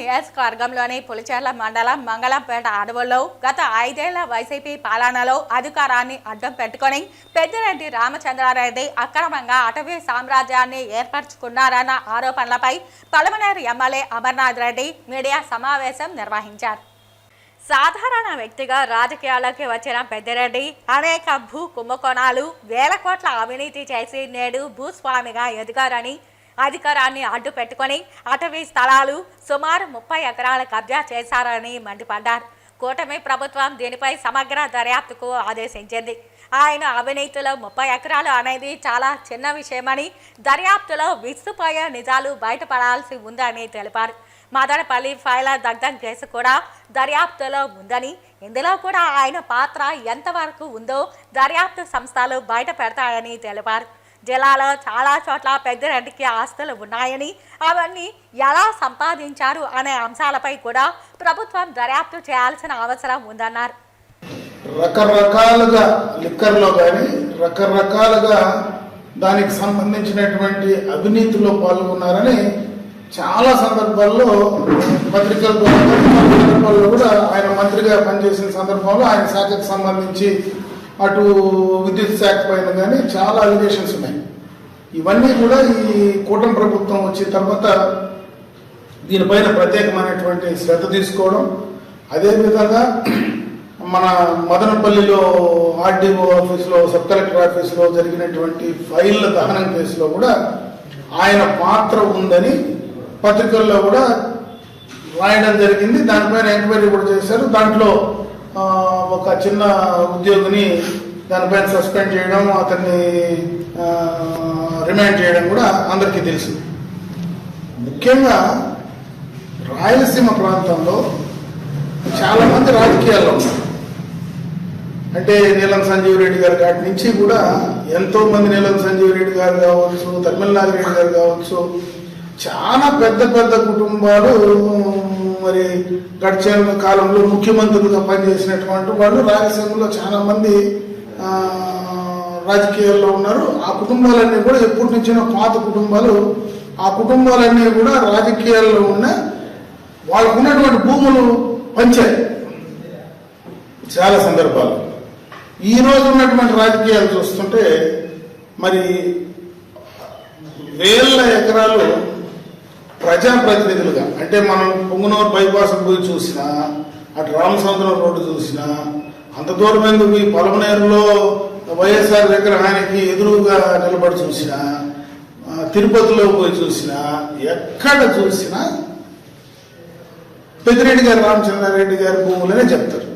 నియోజకవర్గంలోని పులిచెర్ల మండలం మంగళంపేట అడవుల్లో గత ఐదేళ్ళ వైసీపీ పాలనలో అధికారాన్ని అడ్డం పెట్టుకొని పెద్దిరెడ్డి రామచంద్రారెడ్డి అక్రమంగా అటవీ సామ్రాజ్యాన్ని ఏర్పరచుకున్నారన్న ఆరోపణలపై పలమనేరు ఎమ్మెల్యే అమర్నాథ్ రెడ్డి మీడియా సమావేశం నిర్వహించారు. సాధారణ వ్యక్తిగా రాజకీయాల్లోకి వచ్చిన పెద్దిరెడ్డి అనేక భూ కుంభకోణాలు వేల కోట్ల అవినీతి చేసి నేడు భూస్వామిగా ఎదిగారని అధికారాన్ని అడ్డు పెట్టుకొని అటవీ స్థలాలు సుమారు ముప్పై ఎకరాల కబ్జా చేశారని మండిపడ్డారు. కూటమి ప్రభుత్వం దీనిపై సమగ్ర దర్యాప్తుకు ఆదేశించింది. ఆయన అవినీతిలో ముప్పై ఎకరాలు అనేది చాలా చిన్న విషయమని దర్యాప్తులో విస్తుపోయే నిజాలు బయటపడాల్సి ఉందని తెలిపారు. మదనపల్లి ఫైలర్ దగ్ధం కేసు కూడా దర్యాప్తులో ఉందని ఇందులో కూడా ఆయన పాత్ర ఎంతవరకు ఉందో దర్యాప్తు సంస్థలు బయట పెడతాయని తెలిపారు. జిల్లాలో చాలా చోట్ల పెద్ద రాజకీయ ఆస్తులు ఉన్నాయని అవన్నీ ఎలా సంపాదించారు అనే అంశాలపై కూడా ప్రభుత్వం దర్యాప్తు చేయాల్సిన అవసరం ఉందన్నారు. రకరకాలుగా లిక్కర్లో కానీ రకరకాలుగా దానికి సంబంధించినటువంటి అవినీతిలో పాల్గొన్నారని చాలా సందర్భాల్లో పత్రికల ద్వారా సందర్భాల్లో కూడా ఆయన మంత్రిగా పనిచేసిన సందర్భంలో ఆయన శాఖకు సంబంధించి అటు విద్యుత్ శాఖ పైన కానీ చాలా అలిగేషన్స్ ఉన్నాయి. ఇవన్నీ కూడా ఈ కూటమి ప్రభుత్వం వచ్చిన తర్వాత దీనిపైన ప్రత్యేకమైనటువంటి శ్రద్ధ తీసుకోవడం. అదేవిధంగా మన మదనపల్లిలో ఆర్డీఓ ఆఫీస్లో సబ్ కలెక్టర్ ఆఫీస్లో జరిగినటువంటి ఫైళ్ళ దహనం కేసులో కూడా ఆయన పాత్ర ఉందని పత్రికల్లో కూడా రాయడం జరిగింది. దానిపైన ఎంక్వైరీ కూడా చేశారు. దాంట్లో ఒక చిన్న ఉద్యోగిని దానిపైన సస్పెండ్ చేయడం అతన్ని రిమాండ్ చేయడం కూడా అందరికీ తెలుసు. ముఖ్యంగా రాయలసీమ ప్రాంతంలో చాలామంది రాజకీయాల్లో ఉన్నారు. అంటే నీలం సంజీవ్ రెడ్డి గారి కాటి నుంచి కూడా ఎంతోమంది నీలం సంజీవ్ రెడ్డి గారు కావచ్చు తమిళనాథ్ రెడ్డి గారు కావచ్చు చాలా పెద్ద పెద్ద కుటుంబాలు మరి గడిచిన కాలంలో ముఖ్యమంత్రులుగా పనిచేసినటువంటి వాళ్ళు రాయలసీమలో చాలా మంది రాజకీయాల్లో ఉన్నారు. ఆ కుటుంబాలన్నీ కూడా ఎప్పటి నుంచినో పాత కుటుంబాలు. ఆ కుటుంబాలన్నీ కూడా రాజకీయాల్లో ఉన్న వాళ్ళకు ఉన్నటువంటి భూములు పంచాయి. చాలా సందర్భాలు. ఈ రోజు ఉన్నటువంటి రాజకీయాలు చూస్తుంటే మరి వేల ఎకరాలు ప్రజాప్రతినిధులుగా అంటే మనం పొంగునూరు బైపాస్ పోయి చూసినా అటు రామసముద్రం రోడ్డు చూసినా అంత దూరం ఎందుకు? ఈ పొలమనేరులో వైఎస్ఆర్ విగ్రహానికి ఎదురుగా నిలబడి చూసినా తిరుపతిలో పోయి చూసినా ఎక్కడ చూసినా పెద్దిరెడ్డి గారు రామచంద్రారెడ్డి గారి భూములనే చెప్తారు.